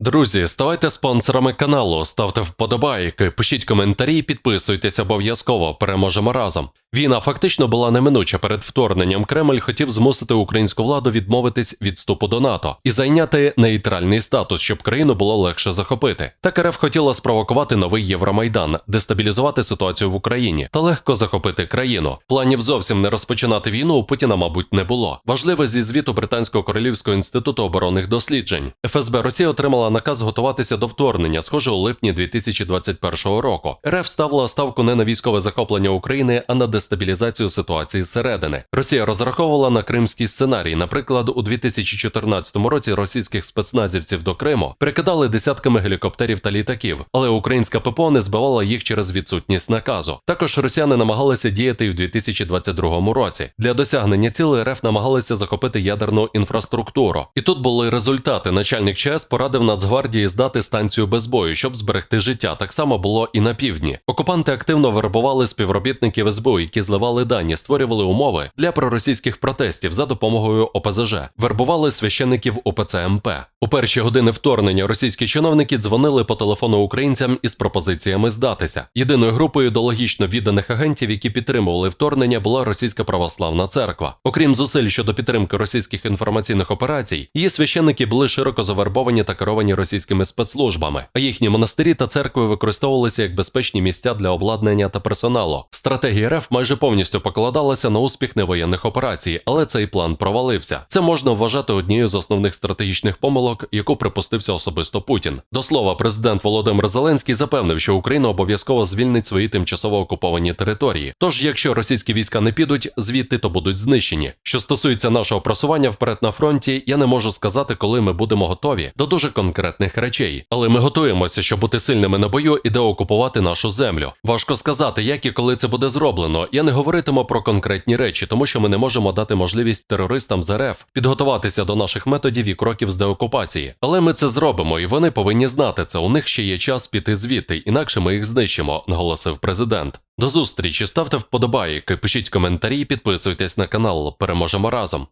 Друзі, ставайте спонсорами каналу, ставте вподобайки, пишіть коментарі, підписуйтесь обов'язково. Переможемо разом. Війна фактично була неминуча перед вторгненням. Кремль хотів змусити українську владу відмовитись від вступу до НАТО і зайняти нейтральний статус, щоб країну було легше захопити. Так РФ хотіла спровокувати новий Євромайдан, дестабілізувати ситуацію в Україні та легко захопити країну. Планів зовсім не розпочинати війну у Путіна, мабуть, не було. Важливо зі звіту Британського королівського інституту оборонних досліджень. ФСБ Росія отримала наказ готуватися до вторгнення, схоже, у липні 2021 року. РФ ставила ставку не на військове захоплення України, а на дестабілізацію ситуації зсередини. Росія розраховувала на кримський сценарій. Наприклад, у 2014 році російських спецназівців до Криму прикидали десятками гелікоптерів та літаків, але українська ППО не збивала їх через відсутність наказу. Також росіяни намагалися діяти і в 2022 році. Для досягнення цілей РФ намагалися захопити ядерну інфраструктуру. І тут були результати. Начальник ЧС порадив Нацгвардії здати станцію без бою, щоб зберегти життя. Так само було і на півдні. Окупанти активно вербували співробітників СБУ, які зливали дані, створювали умови для проросійських протестів за допомогою ОПЗЖ, вербували священиків УПЦ МП. У перші години вторгнення російські чиновники дзвонили по телефону українцям із пропозиціями здатися. Єдиною групою ідеологічно відданих агентів, які підтримували вторгнення, була російська православна церква. Окрім зусиль щодо підтримки російських інформаційних операцій, її священники були широко завербовані та керовані російськими спецслужбами, а їхні монастирі та церкви використовувалися як безпечні місця для обладнання та персоналу. Стратегія РФ майже повністю покладалася на успіх невоєнних операцій, але цей план провалився. Це можна вважати однією з основних стратегічних помилок, яку припустився особисто Путін. До слова, президент Володимир Зеленський запевнив, що Україна обов'язково звільнить свої тимчасово окуповані території. Тож, якщо російські війська не підуть звідти, то будуть знищені. Що стосується нашого просування вперед на фронті, я не можу сказати, коли ми будемо готові до дуже конкретних речей, але ми готуємося, щоб бути сильними на бою і де окупувати нашу землю. Важко сказати, як і коли це буде зроблено. Я не говоритиму про конкретні речі, тому що ми не можемо дати можливість терористам з РФ підготуватися до наших методів і кроків з деокупації. Але ми це зробимо, і вони повинні знати це. У них ще є час піти звідти, інакше ми їх знищимо, наголосив президент. До зустрічі, ставте вподобайки, пишіть коментарі, підписуйтесь на канал. Переможемо разом.